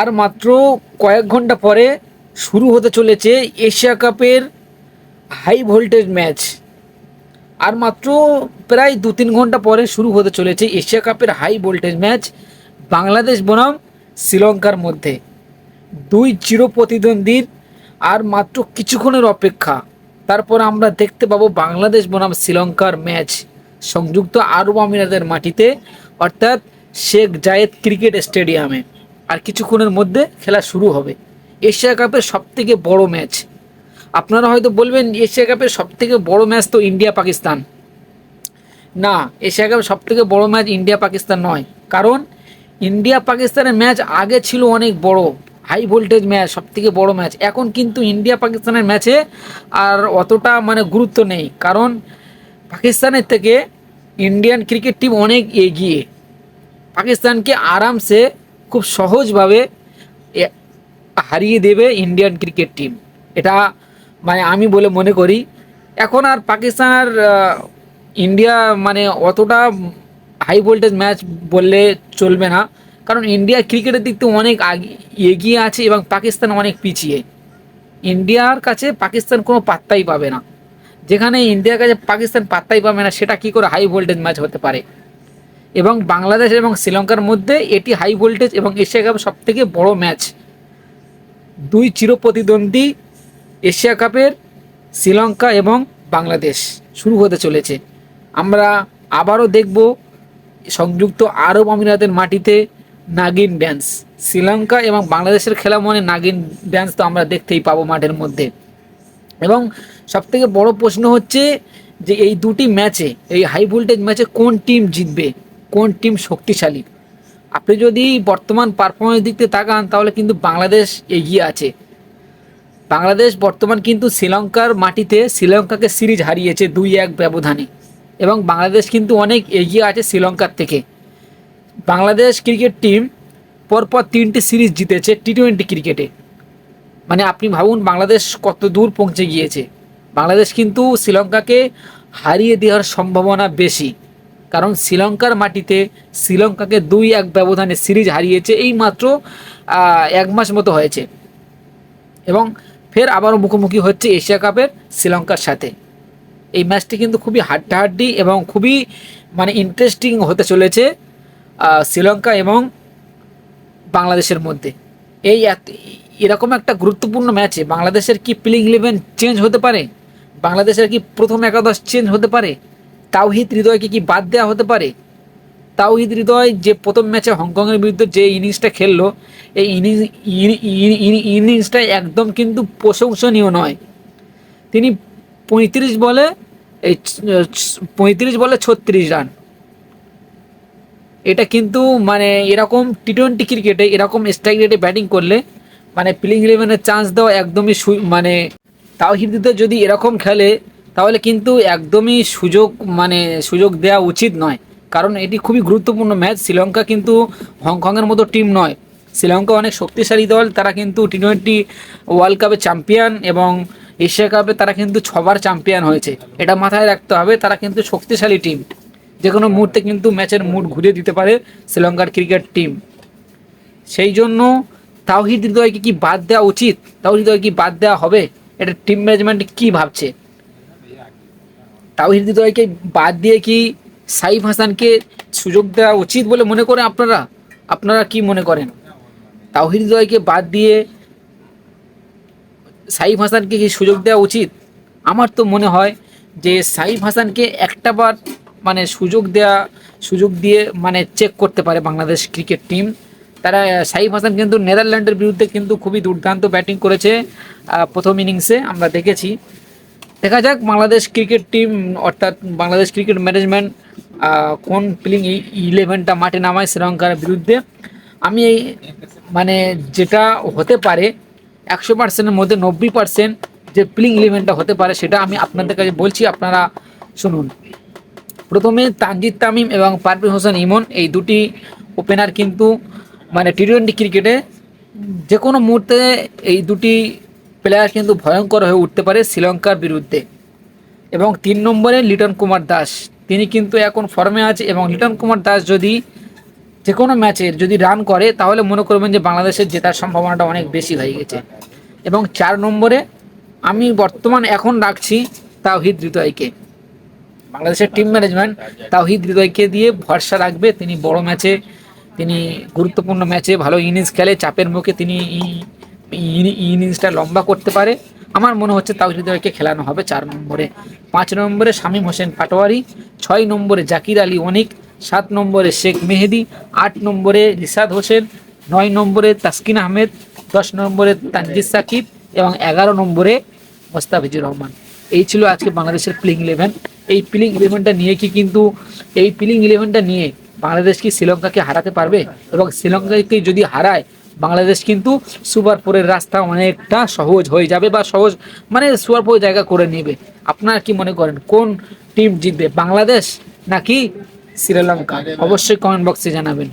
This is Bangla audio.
আর মাত্র কয়েক ঘণ্টা পরে শুরু হতে চলেছে এশিয়া কাপের হাই ভোল্টেজ ম্যাচ আর মাত্র প্রায় দু তিন ঘণ্টা পরে শুরু হতে চলেছে এশিয়া কাপের হাই ভোল্টেজ ম্যাচ বাংলাদেশ বনাম শ্রীলঙ্কার মধ্যে। দুই চির প্রতিদ্বন্দ্বীর আর মাত্র কিছুক্ষণের অপেক্ষা। তারপর আমরা দেখতে পাবো বাংলাদেশ বনাম শ্রীলঙ্কার ম্যাচ সংযুক্ত আরব আমিরাতের মাটিতে, অর্থাৎ শেখ জায়েদ ক্রিকেট স্টেডিয়ামে। আর কিছুক্ষণের মধ্যে খেলা শুরু হবে। এশিয়া কাপের সবথেকে বড় ম্যাচ। আপনারা হয়তো বলবেন, এশিয়া কাপের সবথেকে বড় ম্যাচ তো ইন্ডিয়া পাকিস্তান না, এশিয়া কাপের সবথেকে বড় ম্যাচ ইন্ডিয়া পাকিস্তান নয়। কারণ ইন্ডিয়া পাকিস্তানের ম্যাচ আগে ছিল অনেক বড়। হাই ভোল্টেজ ম্যাচ, সবথেকে বড় ম্যাচ। এখন কিন্তু ইন্ডিয়া পাকিস্তানের ম্যাচে আর অতটা মানে গুরুত্ব নেই। কারণ পাকিস্তানের থেকে ইন্ডিয়ান ক্রিকেট টিম অনেক এগিয়ে। পাকিস্তানকে আরামসে খুব সহজভাবে হারিয়ে দেবে ইন্ডিয়ান ক্রিকেট টিম। এটা মানে আমি বলে মনে করি। এখন আর পাকিস্তান আর ইন্ডিয়া মানে অতটা হাই ভোল্টেজ ম্যাচ বললে চলবে না। কারণ ইন্ডিয়া ক্রিকেটের দিক থেকে অনেক এগিয়ে আছে এবং পাকিস্তান অনেক পিছিয়ে। ইন্ডিয়ার কাছে পাকিস্তান কোনো পাত্তাই পাবে না। যেখানে ইন্ডিয়ার কাছে পাকিস্তান পাত্তাই পাবে না, সেটা কি করে হাই ভোল্টেজ ম্যাচ হতে পারে? এবং বাংলাদেশ এবং শ্রীলঙ্কার মধ্যে এটি হাই ভোল্টেজ এবং এশিয়া কাপ সব থেকে বড় ম্যাচ দুই চির প্রতিদ্বন্দ্বী এশিয়া কাপের শ্রীলঙ্কা এবং বাংলাদেশ শুরু হতে চলেছে। আমরা আবারও দেখব সংযুক্ত আরব আমিরাতের মাটিতে নাগিন ড্যান্স। শ্রীলঙ্কা এবং বাংলাদেশের খেলা মনে নাগিন ড্যান্স তো আমরা দেখতেই পাবো মাঠের মধ্যে। এবং সবথেকে বড় প্রশ্ন হচ্ছে যে এই দুটি ম্যাচে এই হাই ভোল্টেজ ম্যাচে কোন টিম জিতবে? কোন টিম শক্তিশালী? আপনি যদি বর্তমান পারফরমেন্স দিক থেকে তাকান, তাহলে কিন্তু বাংলাদেশ এগিয়ে আছে। বাংলাদেশ বর্তমান কিন্তু শ্রীলঙ্কার মাটিতে শ্রীলঙ্কাকে সিরিজ হারিয়েছে দুই এক ব্যবধানে। এবং বাংলাদেশ কিন্তু অনেক এগিয়ে আছে শ্রীলঙ্কার থেকে। বাংলাদেশ ক্রিকেট টিম পরপর তিনটি সিরিজ জিতেছে টি টোয়েন্টি ক্রিকেটে। মানে আপনি ভাবুন, বাংলাদেশ কত দূর পৌঁছে গিয়েছে। বাংলাদেশ কিন্তু শ্রীলঙ্কাকে হারিয়ে দেওয়ার সম্ভাবনা বেশি। কারণ শ্রীলঙ্কার মাটিতে শ্রীলঙ্কাকে দুই এক ব্যবধানে সিরিজ হারিয়েছে এই মাত্র এক মাস মতো হয়েছে। এবং ফের আবারও মুখোমুখি হচ্ছে এশিয়া কাপের শ্রীলঙ্কার সাথে। এই ম্যাচটি কিন্তু খুবই হাড্ডাহাড্ডি এবং খুবই মানে ইন্টারেস্টিং হতে চলেছে শ্রীলঙ্কা এবং বাংলাদেশের মধ্যে। এই এরকম একটা গুরুত্বপূর্ণ ম্যাচে বাংলাদেশের কি প্লেইং ইলেভেন চেঞ্জ হতে পারে? বাংলাদেশের কি প্রথম একাদশ চেঞ্জ হতে পারে? তাওহিদ হৃদয়কে কি বাদ দেওয়া হতে পারে? তাওহিদ হৃদয় যে প্রথম ম্যাচে হংকংয়ের বিরুদ্ধে যে ইনিংসটা খেললো, এই ইনিংস ইনিংসটা একদম কিন্তু প্রশংসনীয় নয়। তিনি পঁয়ত্রিশ বলে, এই পঁয়ত্রিশ বলে ছত্রিশ রান। এটা কিন্তু মানে এরকম টি টোয়েন্টি ক্রিকেটে, এরকম স্ট্রাইক রেটে ব্যাটিং করলে মানে প্লেইং ইলেভেনের চান্স দেওয়া একদমই মানে তাওহিদিতে যদি এরকম খেলে তাহলে কিন্তু একদমই সুযোগ মানে সুযোগ দেওয়া উচিত নয়। কারণ এটি খুবই গুরুত্বপূর্ণ ম্যাচ। শ্রীলঙ্কা কিন্তু হংকংয়ের মতো টিম নয়। শ্রীলঙ্কা অনেক শক্তিশালী দল। তারা কিন্তু টি টোয়েন্টি ওয়ার্ল্ড কাপে চ্যাম্পিয়ন এবং এশিয়া কাপে তারা কিন্তু ছবার চ্যাম্পিয়ন হয়েছে। এটা মাথায় রাখতে হবে। তারা কিন্তু শক্তিশালী টিম। যে কোনো মুহূর্তে কিন্তু ম্যাচের মুড ঘুরিয়ে দিতে পারে শ্রীলঙ্কার ক্রিকেট টিম। সেই জন্য তাওহিদ হৃদয়কে কি বাদ দেওয়া উচিত? তাওহিদ হৃদয় কি বাদ দেওয়া হবে? এটা টিম ম্যানেজমেন্ট কি ভাবছে? তাওহিদ হৃদয়কে বাদ দিয়ে কি সাইফ হাসানকে সুযোগ দেওয়া উচিত বলে মনে করেন আপনারা? আপনারা কি মনে করেন? তাওহিদ হৃদয়কে বাদ দিয়ে সাইফ হাসানকে কি সুযোগ দেওয়া উচিত? আমার তো মনে হয় যে সাইফ হাসানকে একটা বার মানে সুযোগ দেওয়া সুযোগ দিয়ে মানে চেক করতে পারে বাংলাদেশ ক্রিকেট টিম তারা, সাইফ হাসান কিন্তু নেদারল্যান্ডের বিরুদ্ধে কিন্তু খুবই দুর্দান্ত ব্যাটিং করেছে প্রথম ইনিংসে আমরা দেখেছি। দেখা যাক বাংলাদেশ ক্রিকেট টিম, অর্থাৎ বাংলাদেশ ক্রিকেট ম্যানেজমেন্ট কোন প্লেইং ইলেভেনটা মাঠে নামায় শ্রীলঙ্কার বিরুদ্ধে। আমি এই মানে যেটা হতে পারে, একশো পার্সেন্টের মধ্যে নব্বই পার্সেন্ট যে প্লিং ইলেভেনটা হতে পারে, সেটা আমি আপনাদের কাছে বলছি, আপনারা শুনুন। প্রথমে তানজিদ তামিম এবং পারভেজ হোসেন ইমন, এই দুটি ওপেনার কিন্তু মানে টি টোয়েন্টি ক্রিকেটে যে কোনো মুহূর্তে এই দুটি প্লেয়ার কিন্তু ভয়ঙ্কর হয়ে উঠতে পারে শ্রীলঙ্কার বিরুদ্ধে। এবং তিন নম্বরে লিটন কুমার দাস। তিনি কিন্তু এখন ফর্মে আছে এবং লিটন কুমার দাস যদি যে কোনো ম্যাচের যদি রান করে, তাহলে মনে করবেন যে বাংলাদেশের জেতার সম্ভাবনাটা অনেক বেশি হয়ে গেছে। এবং চার নম্বরে আমি বর্তমান এখন রাখছি তাওহিদ হৃদয়কে। বাংলাদেশের টিম ম্যানেজমেন্ট তাওহিদ হৃদয়কে দিয়ে ভরসা রাখবে। তিনি বড় ম্যাচে, তিনি গুরুত্বপূর্ণ ম্যাচে ভালো ইনিংস খেলে, চাপের মুখে তিনি ইনিংসটা লম্বা করতে পারে। আমার মনে হচ্ছে তাওহিদ হৃদয়কে খেলানো হবে চার নম্বরে। পাঁচ নম্বরে শামীম হোসেন পাটোয়ারি, ছয় নম্বরে জাকির আলী অনিক, সাত নম্বরে শেখ মেহেদি, আট নম্বরে রিসাদ হোসেন, নয় নম্বরে তাসকিন আহমেদ, দশ নম্বরে তানজিদ সাকিব এবং এগারো নম্বরে মোস্তাফিজুর রহমান। এই ছিল আজকে বাংলাদেশের প্লেইং ইলেভেন এই প্লেইং ইলেভেনটা নিয়ে কি কিন্তু, এই প্লেইং ইলেভেনটা নিয়ে বাংলাদেশ কি শ্রীলঙ্কাকে হারাতে পারবে? এবং শ্রীলঙ্কাকে যদি হারায় বাংলাদেশ কিন্তু সুপারপুরের রাস্তা অনেকটা সহজ হয়ে যাবে বা সহজ মানে সুপারপুর জায়গা করে নেবে। আপনারা কি মনে করেন, কোন টিম জিতবে, বাংলাদেশ নাকি শ্রীলঙ্কা? অবশ্যই কমেন্ট বক্সে জানাবেন।